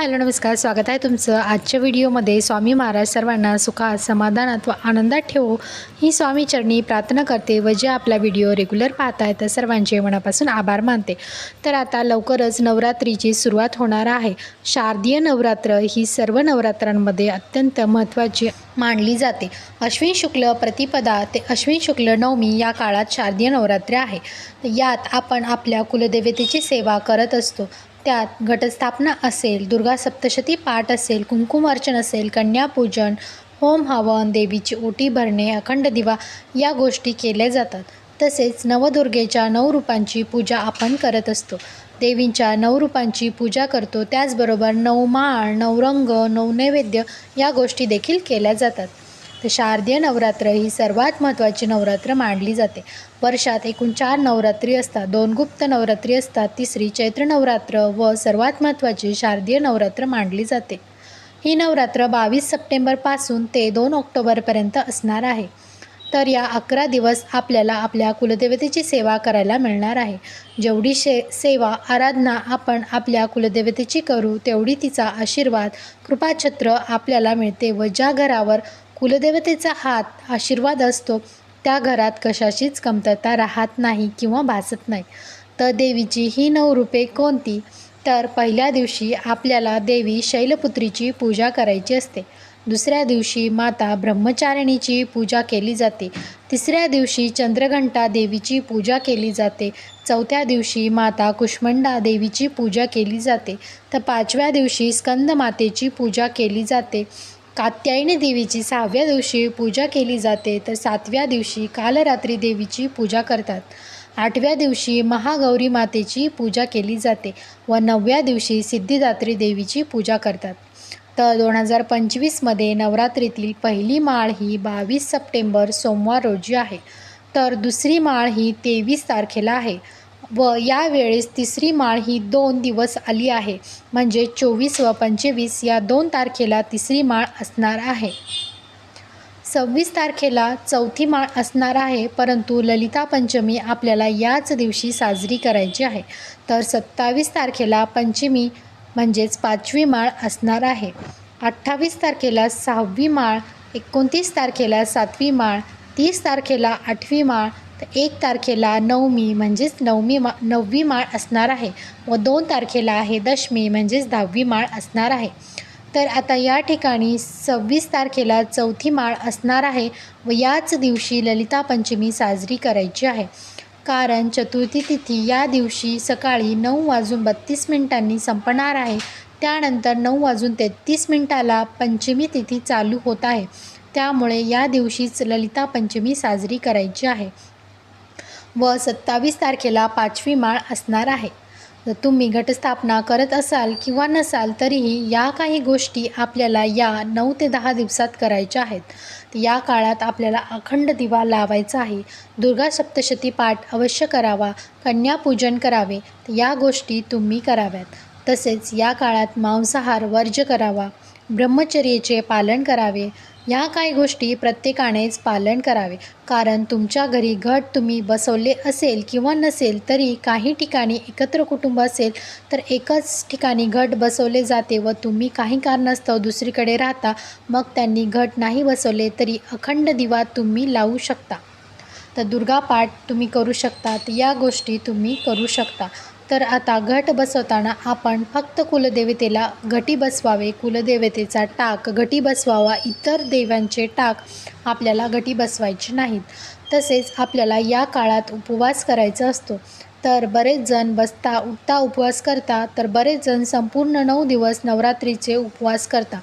Hello नमस्कार. स्वागत आहे तुमचं आजच्या व्हिडिओमध्ये. स्वामी महाराज सर्वांना सुखात समाधानात व आनंदात ठेवो. ही स्वामी चरणी प्रार्थना करते व जे आपला व्हिडिओ रेग्युलर पाहत आहेत तर सर्वांचे मनापासून आभार मानते. तर आता लवकरच नवरात्रीची सुरुवात होणार आहे. शारदीय नवरात्र ही सर्व नवरात्रांमध्ये अत्यंत महत्त्वाची मानली जाते. अश्विन शुक्ल प्रतिपदा ते अश्विन शुक्ल नवमी या काळात शारदीय नवरात्र आहे. यात आपण आपल्या कुलदेवतेची सेवा करत असतो. त्यात घटस्थापना असेल दुर्गा सप्तशती पाठ असेल कुंकुम अर्चन असेल कन्यापूजन होम हवन देवीची ओटी भरणे अखंड दिवा या गोष्टी केल्या जातात. तसेच नवदुर्गेच्या नऊ रूपांची पूजा आपण करत असतो. देवींच्या नऊ रूपांची पूजा करतो त्याचबरोबर नऊ माळ नवरंग नवनैवेद्य या गोष्टी देखील केल्या जातात. तर शारदीय नवरात्र ही सर्वात महत्त्वाची नवरात्र मानली जाते. वर्षात एकूण चार नवरात्री असतात. दोन गुप्त नवरात्री असतात. तिसरी चैत्र नवरात्र व सर्वात महत्त्वाची शारदीय नवरात्र मानली जाते. ही नवरात्र बावीस सप्टेंबरपासून ते दोन ऑक्टोबरपर्यंत असणार आहे. तर या अकरा दिवस आपल्याला आपल्या कुलदेवतेची सेवा करायला मिळणार आहे. जेवढी शे सेवा आराधना आपण आपल्या कुलदेवतेची करू तेवढी तिचा आशीर्वाद कृपाछत्र आपल्याला मिळते व ज्या घरावर कुलदेवतेचा हात आशीर्वाद असतो त्या घरात कशाचीच कमतरता राहत नाही किंवा भासत नाही. तर देवीची ही नऊ रूपे कोणती? तर पहिल्या दिवशी आपल्याला देवी शैलपुत्रीची पूजा करायची असते. दुसऱ्या दिवशी माता ब्रह्मचारिणीची पूजा केली जाते. तिसऱ्या दिवशी चंद्रघंटा देवीची पूजा केली जाते. चौथ्या दिवशी माता कुष्मंडा देवीची पूजा केली जाते. तर पाचव्या दिवशी स्कंदमातेची पूजा केली जाते. कात्यायनी देवीची सहाव्या दिवशी पूजा केली जाते तर सातव्या दिवशी कालरात्री देवीची पूजा करतात. आठव्या दिवशी महागौरी मातेची पूजा केली जाते व नवव्या दिवशी सिद्धिदात्री देवीची पूजा करतात. तर दोन हजार पंचवीसमध्ये नवरात्रीतील पहिली माळ ही बावीस सप्टेंबर सोमवार रोजी आहे. तर दुसरी माळ ही तेवीस तारखेला आहे. व यावेळेस तिसरी माळ ही दोन दिवस आली आहे. म्हणजे चोवीस व पंचवीस या दोन तारखेला तिसरी माळ असणार आहे. सव्वीस तारखेला चौथी माळ असणार आहे परंतु ललिता पंचमी आपल्याला याच दिवशी साजरी करायची आहे. तर सत्तावीस तारखेला पंचमी म्हणजेच पाचवी माळ असणार आहे. अठ्ठावीस तारखेला सहावी माळ एकोणतीस तारखेला सातवी माळ तीस तारखेला आठवी माळ तर एक तारखेला नवमी म्हणजेच नवमी मा नववी माळ असणार आहे. व दोन तारखेला आहे दशमी म्हणजेच दहावी माळ असणार आहे. तर आता या ठिकाणी सव्वीस तारखेला चौथी माळ असणार आहे व याच दिवशी ललिता पंचमी साजरी करायची आहे. कारण चतुर्थी तिथी या दिवशी सकाळी नऊ वाजून बत्तीस मिनिटांनी संपणार आहे. त्यानंतर नऊ वाजून तेहतीस मिनिटाला पंचमी तिथी चालू होत आहे. त्यामुळे या दिवशीच ललिता पंचमी साजरी करायची आहे. व सत्तावीस तारखेला पाचवी माळ असणार आहे. जर तुम्ही घटस्थापना करत असाल किंवा नसाल तरीही या काही गोष्टी आपल्याला या नऊ ते दहा दिवसात करायच्या आहेत. या काळात आपल्याला अखंड दिवा लावायचा आहे. दुर्गा सप्तशती पाठ अवश्य करावा कन्यापूजन करावे या गोष्टी तुम्ही कराव्यात. तसेच या काळात मांसाहार वर्ज्य करावा ब्रह्मचर्याचे पालन करावे या काही गोष्टी प्रत्येकानेच पालन करावे. कारण तुमच्या घरी घट तुम्ही बसवले असेल किंवा नसेल तरी काही ठिकाणी एकत्र कुटुंब असेल तर एकच ठिकाणी घट बसवले जाते व तुम्ही काही कारणास्तव दुसरीकडे राहता मग त्यांनी घट नाही बसवले तरी अखंड दिवा तुम्ही लावू शकता. तर दुर्गापाठ तुम्ही करू शकता या गोष्टी तुम्ही करू शकता. तर आता घट बसवताना आपण फक्त कुलदेवतेला घटी बसवावे. कुलदेवतेचा टाक घटी बसवावा. इतर देवांचे टाक आपल्याला घटी बसवायचे नाहीत. तसेच आपल्याला या काळात उपवास करायचा असतो. तर बरेच जण बसता उठता उपवास करता. तर बरेच जण संपूर्ण नऊ दिवस नवरात्रीचे उपवास करता.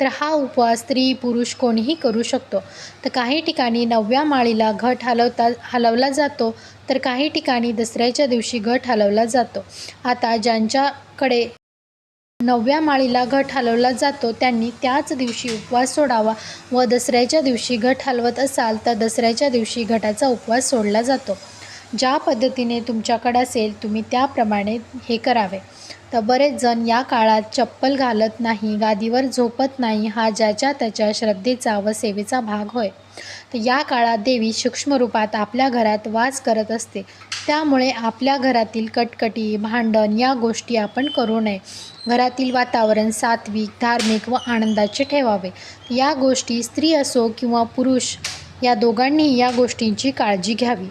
तर हा उपवास स्त्री पुरुष कोणीही करू शकतो. तर काही ठिकाणी नवव्या माळीला घट हलवता हलवला जातो तर काही ठिकाणी दसऱ्याच्या दिवशी घट हलवला जातो. आता ज्यांच्याकडे नवव्या माळीला घट हलवला जातो त्यांनी त्याच दिवशी उपवास सोडावा व दसऱ्याच्या दिवशी घट हलवत असाल तर दसऱ्याच्या दिवशी घटाचा उपवास सोडला जातो. ज्या पद्धतीने तुमच्याकडे असेल तुम्ही त्याप्रमाणे हे करावे. तर बरेच जण या काळात चप्पल घालत नाही गादीवर झोपत नाही हा ज्याच्या त्याच्या श्रद्धेचा व सेवेचा भाग होय. तर या काळात देवी सूक्ष्म रूपात आपल्या घरात वास करत असते. त्यामुळे आपल्या घरातील कटकटी भांडण या गोष्टी आपण करू नये. घरातील वातावरण सात्विक धार्मिक व आनंदाचे ठेवावे. या गोष्टी स्त्री असो किंवा पुरुष या दोघांनीही या गोष्टींची काळजी घ्यावी.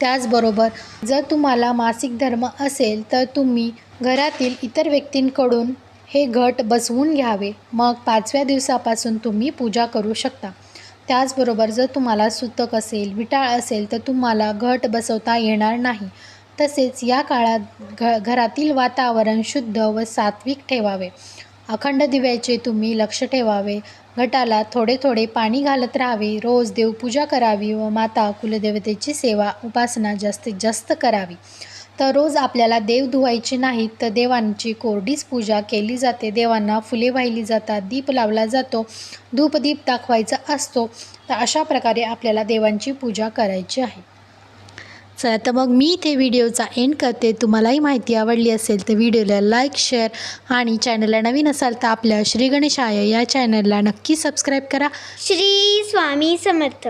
त्याचबरोबर जर तुम्हाला मासिक धर्म असेल तर तुम्ही घरातील इतर व्यक्तींकडून हे घट बसवून घ्यावे. मग पाचव्या दिवसापासून तुम्ही पूजा करू शकता. त्याचबरोबर जर तुम्हाला सुतक असेल विटाळ असेल तर तुम्हाला घट बसवता येणार नाही. तसेच या काळात घ घरातील वातावरण शुद्ध व सात्विक ठेवावे. अखंड दिव्याचे तुम्ही लक्ष ठेवावे. घटाला थोडे थोडे पाणी घालत राहावे. रोज देवपूजा करावी व माता कुलदेवतेची सेवा उपासना जास्तीत जास्त करावी. तर रोज आपल्याला देव धुवायचे नाहीत तर देवांची कोरडीच पूजा केली जाते. देवांना फुले वाहिली जातात दीप लावला जातो धूपदीप दाखवायचा असतो. तर अशा प्रकारे आपल्याला देवांची पूजा करायची आहे. चला तर मग मी इथे व्हिडिओचा एंड करते. तुम्हालाही माहिती आवडली असेल तर व्हिडिओला लाईक शेअर आणि चॅनलला नवीन असाल तर आपल्या श्री गणेशाय या चॅनलला नक्की सबस्क्राईब करा. श्री स्वामी समर्थ.